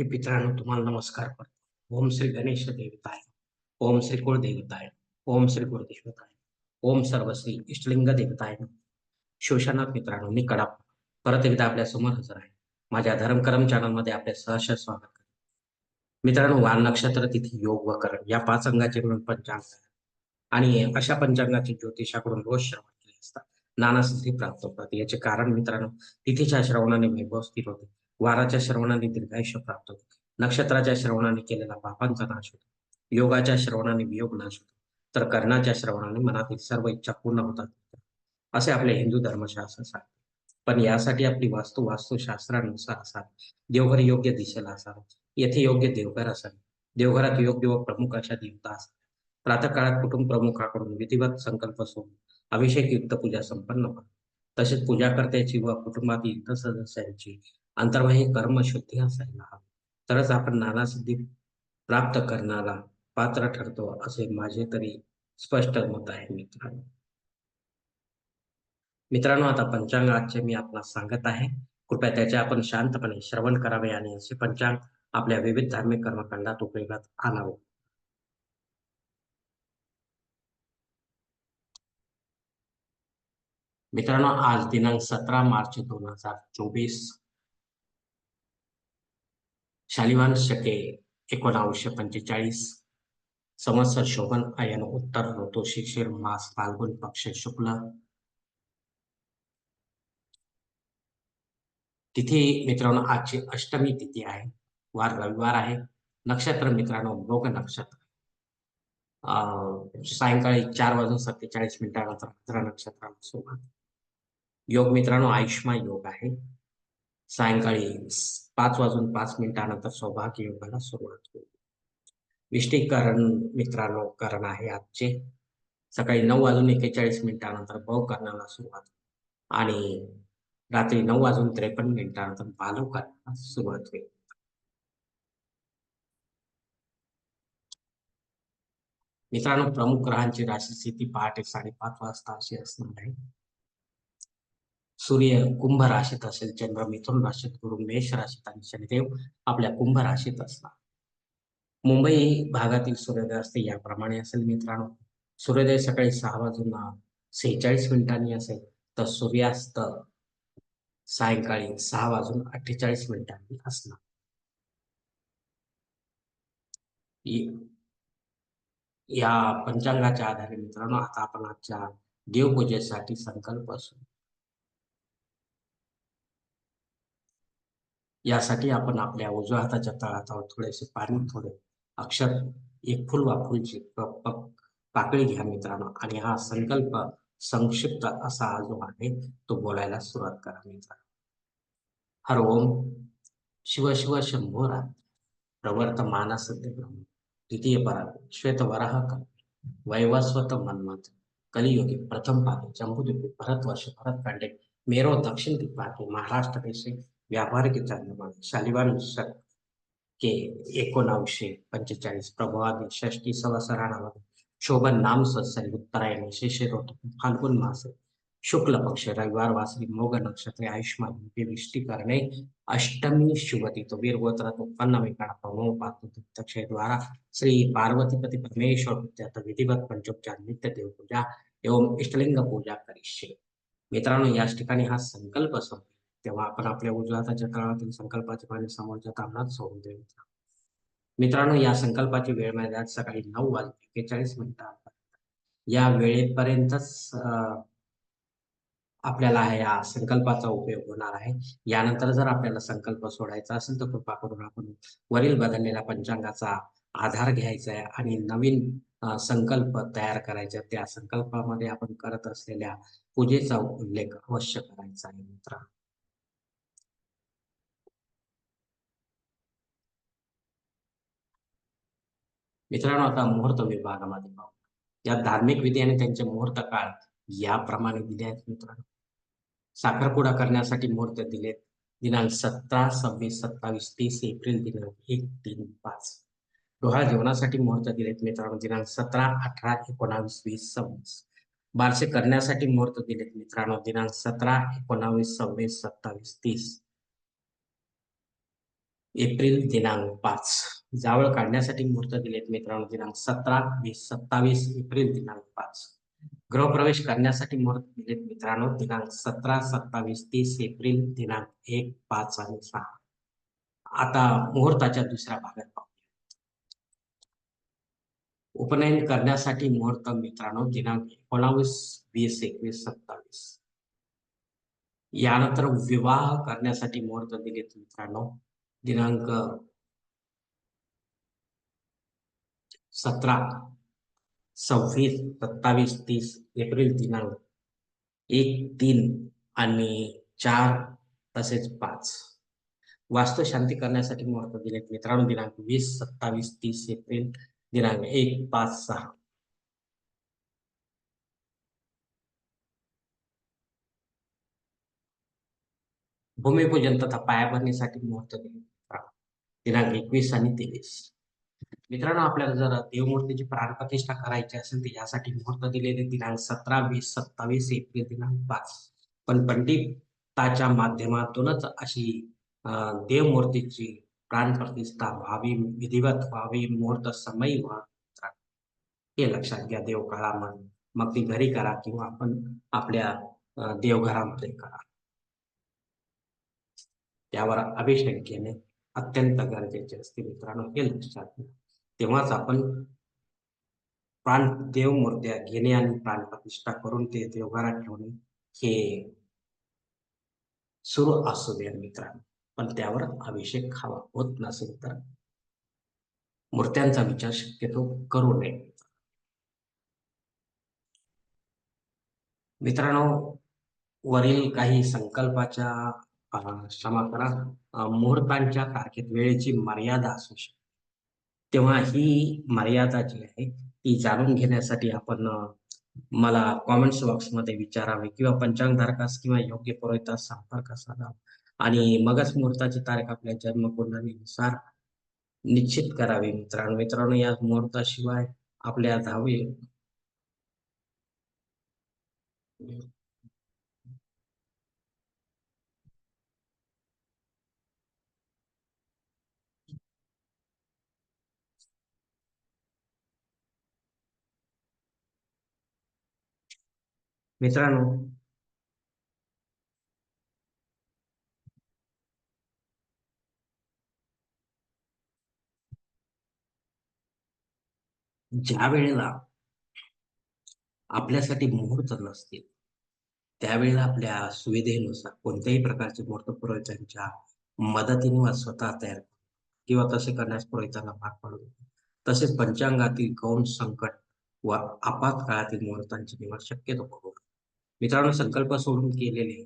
हे मित्रांनो तुम्हाला नमस्कार करतो. ओम श्री गणेश देवताय. ओम श्री कुळ देवताय ओम श्री गुरुदेवताय. ओम सर्वश्री इष्टलिंग देवताय. शिवशनाथ मित्रांनो मी कडाप. परत एकदा आपल्यासमोर हजर आहे. माझ्या धर्मकरम चॅनलमध्ये आपले सहर्ष स्वागत करतो. मित्रांनो वाल नक्षत्र तिथी योग व करण या पाच अंगाचे मिळून पंचांग आणि अशा पंचांगाची ज्योतिषाकडून रोज श्रवण केले असतात. नाना प्राप्त होतात. याचे कारण मित्रांनो तिथीच्या श्रवणाने वैभव स्थिर होते. वाराच्या श्रवणाने दीर्घायुष्य प्राप्त होते. नक्षत्राच्या श्रवणाने केलेला पापांचा नाश होतो. योगाच्या श्रवणाने वियोग नाश होतो. तर कर्णाच्या श्रवणाने मनातील सर्व इच्छा पूर्ण होतात. असे आपले हिंदू धर्मशास्त्र सांगते. पण यासाठी आपली वास्तू वास्तुशास्त्रानुसार असावी. देवघर योग्य दिशेला असावा. येथे योग्य देवघर असावे. देवघरात योग्य व प्रमुख अशा देवता असाव्या प्रातःकाळात कुटुंब प्रमुखाकडून विधिवत संकल्प सोडून अभिषेक युक्त पूजा संपन्न व्हावी तसेच पूजा करत्याची व कुटुंबातील इतर सदस्यांची अंतर्वाही कर्म शुद्धी असायला हवी तरच आपण नाना सिद्धी प्राप्त करण्याला पात्र ठरतो असे माझे तरी स्पष्ट मत आहे मित्रांनो. मित्रांनो आता पंचांग आजचे मी आपला सांगत आहे. कृपया त्याचे आपण शांतपणे श्रवण करावे आणि असे पंचांग आपल्या विविध धार्मिक कर्मकांडात उपयोगात आणावे. मित्रांनो आज दिनांक सतरा मार्च दोन हजार चोवीस शालिवान शके एकोणावीसशे पंचेचाळीस. संवत्सर शोभन अयन उत्तर ऋतू शिशिर मास फाल्गुन पक्ष शुक्ल. तिथी मित्रांनो आजची अष्टमी तिथी आहे. वार रविवार आहे. नक्षत्र मित्रांनो मृग नक्षत्र. अं, सायंकाळी चार वाजून सत्तेचाळीस मिनिटानंतर नक्षत्राला सुरुवात. योग मित्रांनो आयुष्मा योग आहे. सायंकाळी पाच वाजून पाच मिनिटानंतर सौभाग्य योगाला सुरुवात होईल. विष्टीकरण मित्रांनो करण आहे आजचे. सकाळी नऊ वाजून एकेचाळीस मिनिटानंतर भव करण्याला सुरुवात. आणि रात्री नऊ वाजून त्रेपन्न मिनिटानंतर बालव करण्याला सुरुवात होईल. मित्रांनो प्रमुख ग्रहांची राशी स्थिती पहाटे साडेपाच वाजता अशी असणार आहे. सूर्य कुंभ राशीत असेल चंद्र मिथुन राशीत गुरु मेष राशीत आणि शनिदेव आपल्या कुंभ राशीत असणार मुंबई भागातील सूर्योदय असते याप्रमाणे असेल मित्रांनो. सूर्योदय सकाळी सहा वाजून सेहेचाळीस मिनिटांनी असेल तर सूर्यास्त सायंकाळी सहा वाजून अठ्ठेचाळीस मिनिटांनी असणार. या पंचांगाच्या आधारे मित्रांनो आता आपण आजच्या देवपूजेसाठी संकल्प असू. यासाठी आपण आपल्या उजव्या हाताच्या तळातावर थोडेसे पाणी थोडे अक्षर एक फुल वापरूनची पाकळी घ्या मित्रांनो. आणि हा संकल्प संक्षिप्त असा जो आहे तो बोलायला सुरुवात करा मित्रांनो. हर ओम शिव शिव शंभोरा प्रवर्त मानस ब्रह्म. द्वितीय परा श्वेत वराह वैवस्वत मन्मथ. कलियुगे प्रथम पाके जम्बूद्वीपे भरतवर्ष भरत पांडे मेरो दक्षिण दिग्भागे महाराष्ट्र देशे व्यापारिक चांद्रमाने शालिवान के एकोणावीसशे पंचेचाळीस प्रभावादी षष्टी संवत्सराणामध्ये शोभन नाम संवत्सरी उत्तरायण शिशिर फाल्गुन मासे शुक्ल पक्ष रविवार वासरी मोग नक्षत्रे आयुष्मान विष्टी करणे अष्टमी शुभती तो वीरगोत्रात तो विकाळ प्रमो पात्र द्वारा श्री पार्वतीपती परमेश्वर प्रत्यर्थ विधिवत पंचोपचार नित्य देवपूजा एवं इष्टलिंग पूजा करिष्ये. मित्रांनो याच ठिकाणी हा संकल्प संपला. तेव्हा आपण आपल्या उजलाताच्या काळातील तळातील संकल्पाचे पाणी समोरच्या तामणात सोडून देऊ. मित्रांनो या संकल्पाची वेळ मिळाल्यात सकाळी नऊ वाजून एकेचाळीस मिनिटांपर्यंत या वेळेपर्यंतच आपल्याला या संकल्पाचा उपयोग होणार आहे. यानंतर जर आपल्याला संकल्प सोडायचा असेल तर कृपा करून आपण वरील बदललेल्या पंचांगाचा आधार घ्यायचा आहे आणि नवीन संकल्प तयार करायचा त्या संकल्पामध्ये आपण करत असलेल्या पूजेचा उल्लेख अवश्य करायचा आहे मित्रांनो. मित्रांनो आता मुहूर्त विभागामध्ये पाहू. या धार्मिक विधी आणि त्यांचे मुहूर्त काळ याप्रमाणे दिले आहेत मित्रांनो. साखरपुडा करण्यासाठी मुहूर्त दिलेत. दिनांक सतरा सव्वीस सत्तावीस तीस एप्रिल दिनांक एक तीन पाच. डोहाळ जेवणासाठी मुहूर्त दिलेत मित्रांनो. दिनांक सतरा अठरा एकोणावीस वीस सव्वीस. बारसे करण्यासाठी मुहूर्त दिलेत मित्रांनो. दिनांक सतरा एकोणावीस सव्वीस सत्तावीस तीस. एप्रिल दिनांक पाच. जावळ काढण्यासाठी मुहूर्त दिलेत मित्रांनो दिनांक सतरा वीस सत्तावीस एप्रिल दिनांक पाच. गृहप्रवेश करण्यासाठी मुहूर्त दिलेत मित्रांनो दिनांक सतरा सत्तावीस तीस एप्रिल दिनांक एक पाच आणि सहा. आता मुहूर्ताच्या दुसऱ्या भागात पाहू उपनयन करण्यासाठी मुहूर्त मित्रांनो दिनांक एकोणावीस वीस एकवीस सत्तावीस. यानंतर विवाह करण्यासाठी मुहूर्त दिलेत मित्रांनो दिनांक सतरा सव्वीस सत्तावीस तीस एप्रिल दिनांक एक तीन आणि चार तसेच पाच. वास्तव शांती करण्यासाठी मुहूर्त दिलेत मित्रांनो दिनांक वीस सत्तावीस तीस एप्रिल दिनांक एक पाच सहा. भूमिपूजन तथा पायाभरणीसाठी मुहूर्त दिनांक एकवीस आणि तेवीस. मित्रांनो आपल्याला जर देवमूर्तीची प्राणप्रतिष्ठा करायची असेल तर यासाठी मुहूर्त दिलेले दिनांक सतरा वीस सत्तावीस एप्रिल दिनांक पाच. पण पंडिताच्या माध्यमातूनच अशी देवमूर्तीची प्राणप्रतिष्ठा व्हावी विधिवत व्हावी मुहूर्त समय व्हा हे लक्षात घ्या देव काळामध्ये मग ती घरी करा किंवा आपण आपल्या देवघरामध्ये करा. त्यावर अभिषेक घेणे अत्यंत गरजेचे असते मित्रांनो हे लक्षात घ्या. तेव्हाच आपण प्राण देव मूर्त्या घेणे आणि प्राण प्रतिष्ठा करून ते देवघरात ठेवणे हे सुरू असू दे मित्रांनो. पण त्यावर अभिषेक हवा होत नसेल तर मूर्त्यांचा विचार शक्यतो करू नये. मित्रांनो वरील काही संकल्पाच्या क्षमा करा. मुहूर्तांच्या तारखेत वेळेची मर्यादा असू शकते. तेव्हा ही मर्यादा जी आहे ती जाणून घेण्यासाठी आपण मला कॉमेंट्स बॉक्समध्ये विचारावे किंवा पंचांगधारकास किंवा योग्य पुरोहितास संपर्क साधावा आणि मगच मुहूर्ताची तारीख आपल्या जन्मकुंडलीनुसार निश्चित करावी. मित्रांनो मित्रांनो या मुहूर्ताशिवाय आपल्या दहावी मित्रांनो ज्या वेळेला आपल्यासाठी मुहूर्त नसतील त्यावेळेला आपल्या सुविधेनुसार कोणत्याही प्रकारचे मुहूर्त पुरोहितांच्या मदतीने वा स्वतः तयार किंवा तसे करण्यास पुरोहितांना भाग पाडू तसेच पंचांगातील गौण संकट व आपातकाळातील मुहूर्तांची निवड शक्यतो करू मित्रांनो संकल्प सोडून केलेले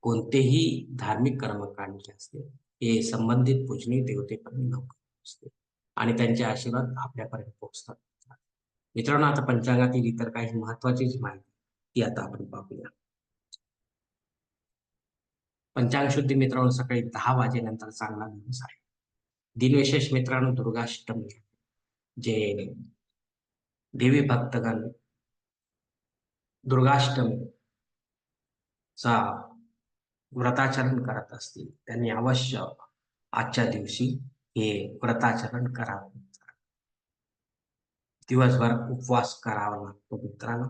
कोणतेही धार्मिक कर्मकांड जे असते हे संबंधित पूजनीय देवतेपर्यंत लवकर असते आणि त्यांचे आशीर्वाद आपल्यापर्यंत पोहोचतात. मित्रांनो आता पंचांगातील इतर काही महत्वाची जी माहिती ती आता आपण पाहूया. पंचांग शुद्धी मित्रांनो सकाळी दहा वाजेनंतर चांगला दिवस आहे. दिनविशेष मित्रांनो दुर्गाष्टमी जे देवी भक्तगण दुर्गाष्टमी चा व्रताचरण करत असतील त्यांनी अवश्य आजच्या दिवशी हे व्रताचरण करावं. दिवसभर उपवास करावा लागतो मित्रांनो.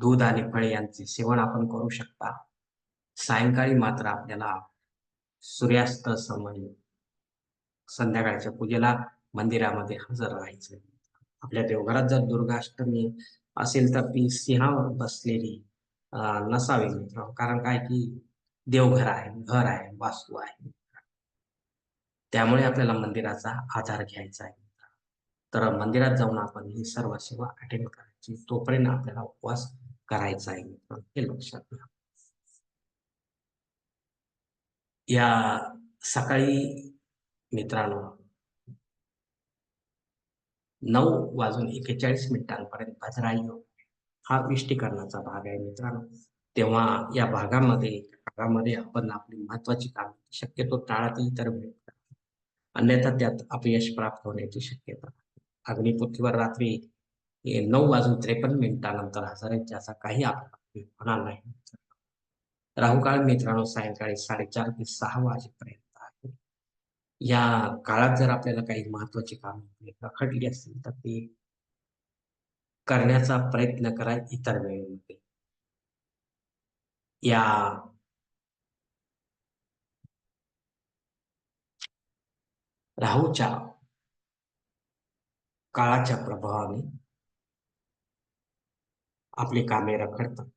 दूध आणि फळे यांचे सेवन आपण करू शकता. सायंकाळी मात्र आपल्याला सूर्यास्त समय संध्याकाळच्या पूजेला मंदिरामध्ये हजर राहायचं आपल्या देवघरात जर दुर्गाष्टमी असेल तर ती सिंहावर बसलेली नसावी मित्र. कारण काय की देवघर आहे घर आहे वास्तू आहे. त्यामुळे आपल्याला मंदिराचा आधार घ्यायचा आहे. तर मंदिरात जाऊन आपण ही सर्व सेवा अटेंड करायची. तोपर्यंत आपल्याला उपवास करायचा आहे मित्र हे लक्षात घ्या. या सकाळी मित्रांनो नऊ वाजून एकेचाळीस मिनिटांपर्यंत भजरा योग हा विष्टीकरणाचा भाग आहे मित्रांनो. तेव्हा या भागामध्ये भागामध्ये आपण आपली महत्वाची काम शक्यतो टाळातील तर वेळ अन्यथा त्यात अपयश प्राप्त होण्याची शक्यता. अग्निपृथ्वीवर रात्री नऊ वाजून त्रेपन्न मिनिटानंतर हजर आहेत ज्याचा काही होणार नाही राहुकाळ मित्रांनो सायंकाळी साडेचार ते सहा वाजेपर्यंत. या काळात जर आपल्याला काही महत्वाची कामे रखडली असतील तर ते करण्याचा प्रयत्न करा इतर वेळेमध्ये. या राहूच्या काळाच्या प्रभावाने आपली कामे रखडतात.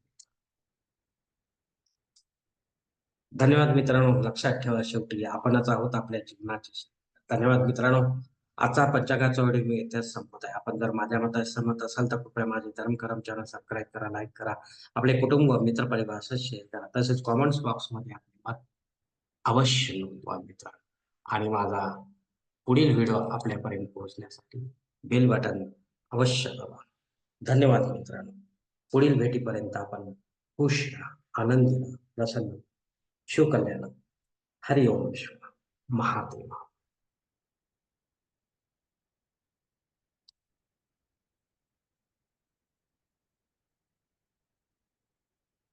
धन्यवाद मित्रांनो. लक्षात ठेवा शेवटी. आपणच आहोत आपल्या जीवनाचे. धन्यवाद मित्रांनो. आजचा पंचांगाचा व्हिडिओ मी इथेच संपत आहे. आपण जर माझ्या मतात सहमत असाल तर कृपया माझे धर्म करम चॅनल सबस्क्राईब करा लाईक करा. आपले कुटुंब मित्र परिवार शेअर करा. तसेच कॉमेंट्स बॉक्समध्ये आपले मत अवश्य नोंदवा मित्र आणि माझा पुढील व्हिडिओ आपल्यापर्यंत पोहोचण्यासाठी बेल बटन अवश्य दाबा. धन्यवाद मित्रांनो. पुढील भेटीपर्यंत आपण खुश राहा आनंदी राहा. प्रसन्न शिवकल्याण. हरिओम शिव महादेवा.